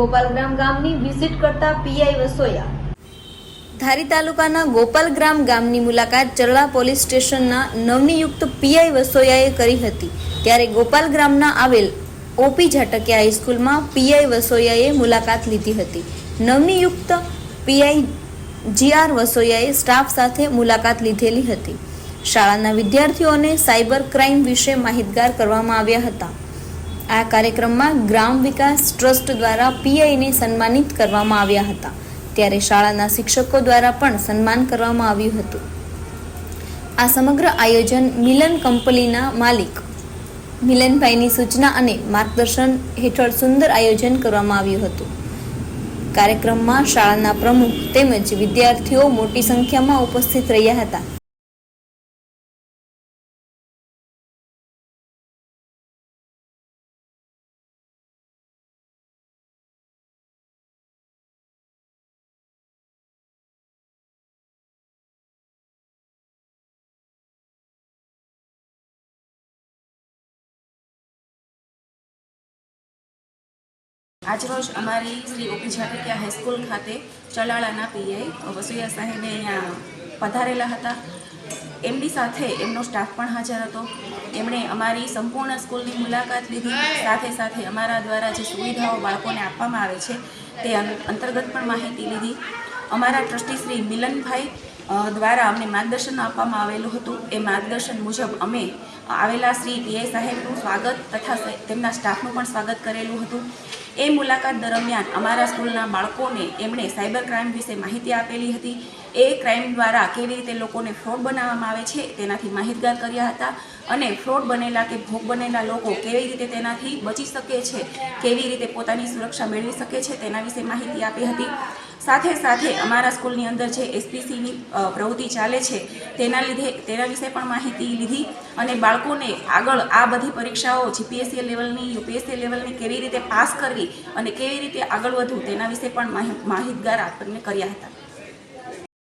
ગોપાલગ્રામ ગામની વિઝિટ કરતા પીઆઈ વસોયા. ધારી તાલુકાના ગોપાલગ્રામ ગામની મુલાકાત ચરળા પોલીસ સ્ટેશનના નવનિયુક્ત પીઆઈ વસોયાએ કરી હતી. ત્યારે ગોપાલગ્રામના આવેલ ઓપી ઝાટકિયા હાઈસ્કૂલમાં પીઆઈ વસોયાએ મુલાકાત લીધી હતી. નવનિયુક્ત પીઆઈ જીઆર વસોયાએ સ્ટાફ સાથે મુલાકાત લીધેલી હતી. શાળાના વિદ્યાર્થીઓને સાયબર ક્રાઇમ વિશે માહિતગાર કરવામાં આવ્યા હતા. આ કાર્યક્રમમાં ગ્રામ વિકાસ ટ્રસ્ટ દ્વારા પીઆઈને સન્માનિત કરવામાં આવ્યા હતા. ત્યારે શાળાના શિક્ષકો દ્વારા પણ સન્માન કરવામાં આવ્યું હતું. આ સમગ્ર આયોજન મિલન કંપનીના માલિક મિલનભાઈની સૂચના અને માર્ગદર્શન હેઠળ સુંદર આયોજન કરવામાં આવ્યું હતું. કાર્યક્રમમાં શાળાના પ્રમુખ તેમજ વિદ્યાર્થીઓ મોટી સંખ્યામાં ઉપસ્થિત રહ્યા હતા. આજરોજ અમારી શ્રી ઓપી ઝાટકિયા હાઈસ્કૂલ ખાતે ચલાળાના પીઆઈ વસુયા સાહેબે અહીંયા પધારેલા હતા. એમની સાથે એમનો સ્ટાફ પણ હાજર હતો. એમણે અમારી સંપૂર્ણ સ્કૂલની મુલાકાત લીધી. સાથે સાથે અમારા દ્વારા જે સુવિધાઓ બાળકોને આપવામાં આવે છે તે અંતર્ગત પણ માહિતી લીધી. અમારા ટ્રસ્ટી શ્રી મિલનભાઈ દ્વારા અમને માર્ગદર્શન આપવામાં આવેલું હતું. એ માર્ગદર્શન મુજબ અમે આવેલા શ્રી પીઆઈ સાહેબનું સ્વાગત તથા તેમના સ્ટાફનું પણ સ્વાગત કરેલું હતું. એ મુલાકાત દરમિયાન અમારા સ્કૂલના બાળકોને એમણે સાયબર ક્રાઇમ વિશે માહિતી આપેલી હતી. એ ક્રાઇમ દ્વારા કેવી રીતે લોકોને ફ્રોડ બનાવવામાં આવે છે, તેનાથી માહિતગાર કર્યા હતા અને ફ્રોડ બનેલા કે ભોગ બનેલા લોકો કેવી રીતે તેનાથી બચી શકે છે, કેવી રીતે પોતાની સુરક્ષા મેળવી શકે છે, તેના વિશે માહિતી આપી હતી. સાથે સાથે અમારા સ્કૂલની અંદર જે એસપીસીની પ્રવૃત્તિ ચાલે છે, તેના લીધે, તેના વિશે પણ માહિતી લીધી અને બાળકોને આગળ આ બધી પરીક્ષાઓ જીપીએસસી લેવલની યુપીએસસી લેવલની કેવી રીતે પાસ કરવી અને કેવી રીતે આગળ વધવું તેના વિશે પણ માહિતગાર આપણને કર્યા હતા.